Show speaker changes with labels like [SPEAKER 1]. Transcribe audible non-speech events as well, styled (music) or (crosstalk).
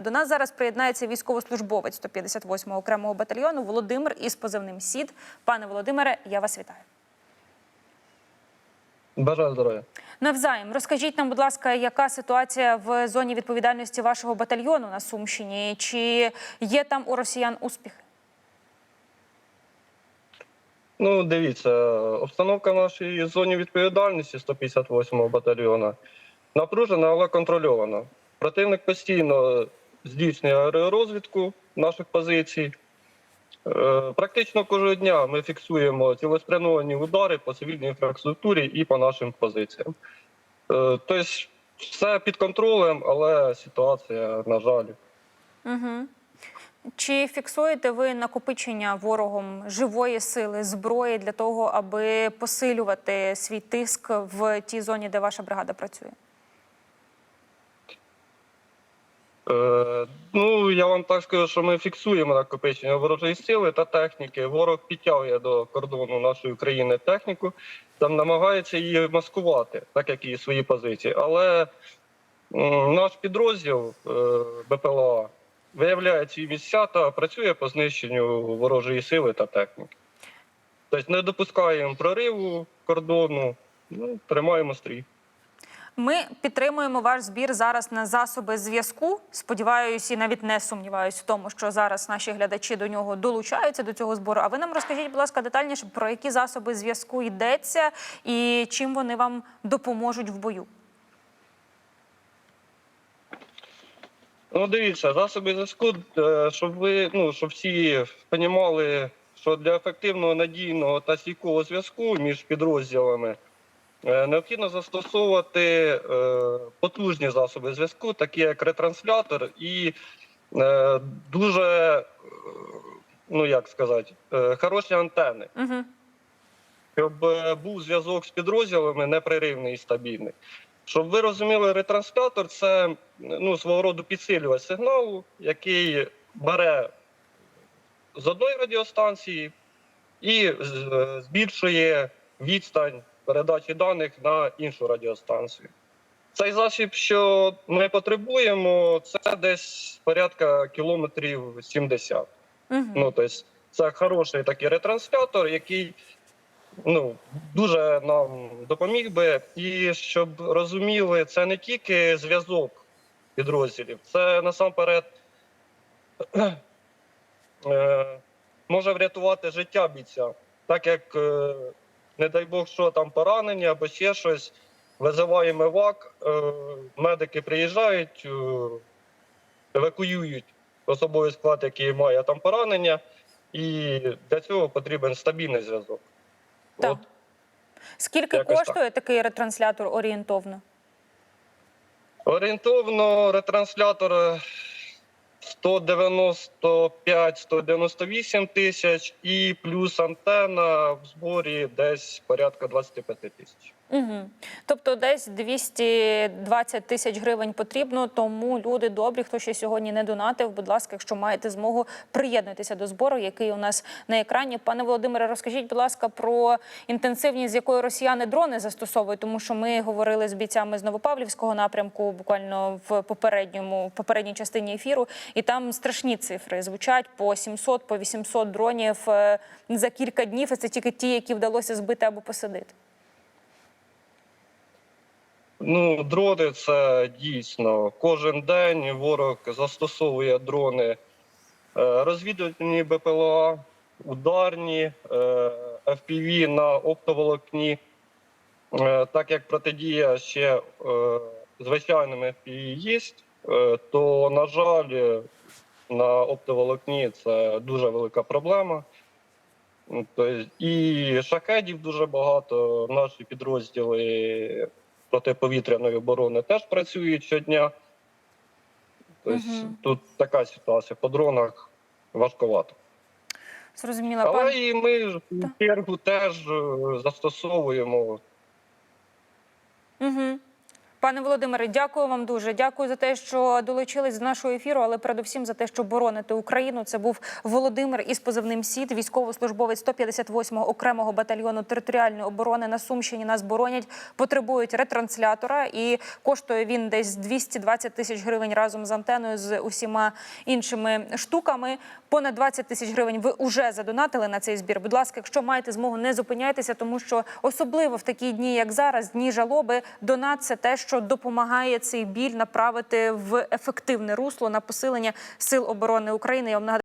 [SPEAKER 1] До нас зараз приєднається військовослужбовець 158-го окремого батальйону Володимир із позивним СІД. Пане Володимире, я вас вітаю.
[SPEAKER 2] Бажаю здоров'я.
[SPEAKER 1] Навзаєм, розкажіть нам, будь ласка, яка ситуація в зоні відповідальності вашого батальйону на Сумщині? Чи є там у росіян успіхи?
[SPEAKER 2] Ну, дивіться, обстановка в нашій зоні відповідальності 158-го батальйону напружена, але контрольована. Противник постійно здійснює аеророзвідку наших позицій. Е, Практично кожного дня ми фіксуємо цілеспрямовані удари по цивільній інфраструктурі і по нашим позиціям. Е, Тобто, все під контролем, але ситуація, на жаль,
[SPEAKER 1] Угу. Чи фіксуєте ви накопичення ворогом живої сили, зброї для того, аби посилювати свій тиск в тій зоні, де ваша бригада працює?
[SPEAKER 2] Я вам так скажу, що ми фіксуємо накопичення ворожої сили та техніки. Ворог підтягує до кордону нашої країни техніку, там намагається її маскувати, так як і свої позиції. Але наш підрозділ е, БПЛА виявляє ці місця та працює по знищенню ворожої сили та техніки. Тобто не допускаємо прориву кордону, ну, тримаємо стрій.
[SPEAKER 1] Ми підтримуємо ваш збір зараз на засоби зв'язку. Сподіваюся, і навіть не сумніваюся в тому, що зараз наші глядачі до нього долучаються до цього збору. А ви нам розкажіть, будь ласка, детальніше про які засоби зв'язку йдеться і чим вони вам допоможуть в бою.
[SPEAKER 2] Ну, дивіться, засоби зв'язку, е, щоб ви ну щоб всі розуміли, що для ефективного надійного та стійкого зв'язку між підрозділами необхідно застосовувати е, потужні засоби зв'язку, такі як ретранслятор, і е, дуже, е, ну як сказати, е, хороші антени,
[SPEAKER 1] Угу.
[SPEAKER 2] щоб е, був зв'язок з підрозділами непреривний і стабільний. Щоб ви розуміли, ретранслятор це ну, свого роду підсилювач сигналу, який бере з одної радіостанції і е, збільшує відстань передачі даних на іншу радіостанцію. Цей засіб, що ми потребуємо, це десь порядка кілометрів 70.
[SPEAKER 1] Угу.
[SPEAKER 2] Ну, тобто, це хороший такий ретранслятор, який ну, дуже нам допоміг би. І щоб розуміли, це не тільки зв'язок підрозділів, це насамперед (clears throat) е, може врятувати життя бійця, так як, е, не дай Бог, що там поранення або ще щось. Визиваємо ЕВАК, е, медики приїжджають, е, евакуюють особовий склад, який має там поранення, і для цього потрібен стабільний зв'язок.
[SPEAKER 1] Так.
[SPEAKER 2] От
[SPEAKER 1] Скільки
[SPEAKER 2] якось так.
[SPEAKER 1] коштує такий ретранслятор орієнтовно?
[SPEAKER 2] орієнтовно ретранслятор 195-198 тисяч, і плюс антенна в зборі десь порядка 25 тисяч.
[SPEAKER 1] Угу. Тобто десь 220 тисяч гривень потрібно. Тому люди добрі, хто ще сьогодні не донатив, будь ласка, якщо маєте змогу, приєднуйтеся до збору, який у нас на екрані. Пане Володимире, розкажіть, будь ласка, про інтенсивність, з якою росіяни дрони застосовують, тому що ми говорили з бійцями з Новопавлівського напрямку, буквально в попередньому в попередній частині ефіру, і там страшні цифри звучать по 700, по 800 дронів е, за кілька днів. І це тільки ті, які вдалося збити або посадити.
[SPEAKER 2] Ну, дрони це дійсно кожен день ворог застосовує дрони е, розвідувальні БПЛА, ударні, е, FPV на оптоволокні. Так як протидія ще е, звичайним FPV є, то, на жаль, на оптоволокні це дуже велика проблема. Тобто, і шахедів дуже багато. Наші підрозділи протиповітряної оборони теж працюють щодня. Тобто,
[SPEAKER 1] Мгм.
[SPEAKER 2] тут така ситуація. По дронах важковато.
[SPEAKER 1] Зрозуміла,
[SPEAKER 2] Але
[SPEAKER 1] пане.
[SPEAKER 2] і ми в чергу теж е, застосовуємо.
[SPEAKER 1] Угу. Пане Володимире, дякую вам дуже. Дякую за те, що долучились до нашого ефіру, але передусім за те, що бороните Україну. Це був Володимир із позивним СІД, військовослужбовець 158-го окремого батальйону територіальної оборони на Сумщині. Нас боронять, потребують ретранслятора, і коштує він десь 220 тисяч гривень разом з антеною з усіма іншими штуками. Понад 20 тисяч гривень ви вже задонатили на цей збір. Будь ласка, якщо маєте змогу, не зупиняйтеся, тому що особливо в такі дні, як зараз, дні жалоби, донат це те, що допомагає цей біль направити в ефективне русло на посилення сил оборони України. Я вам нагадаю,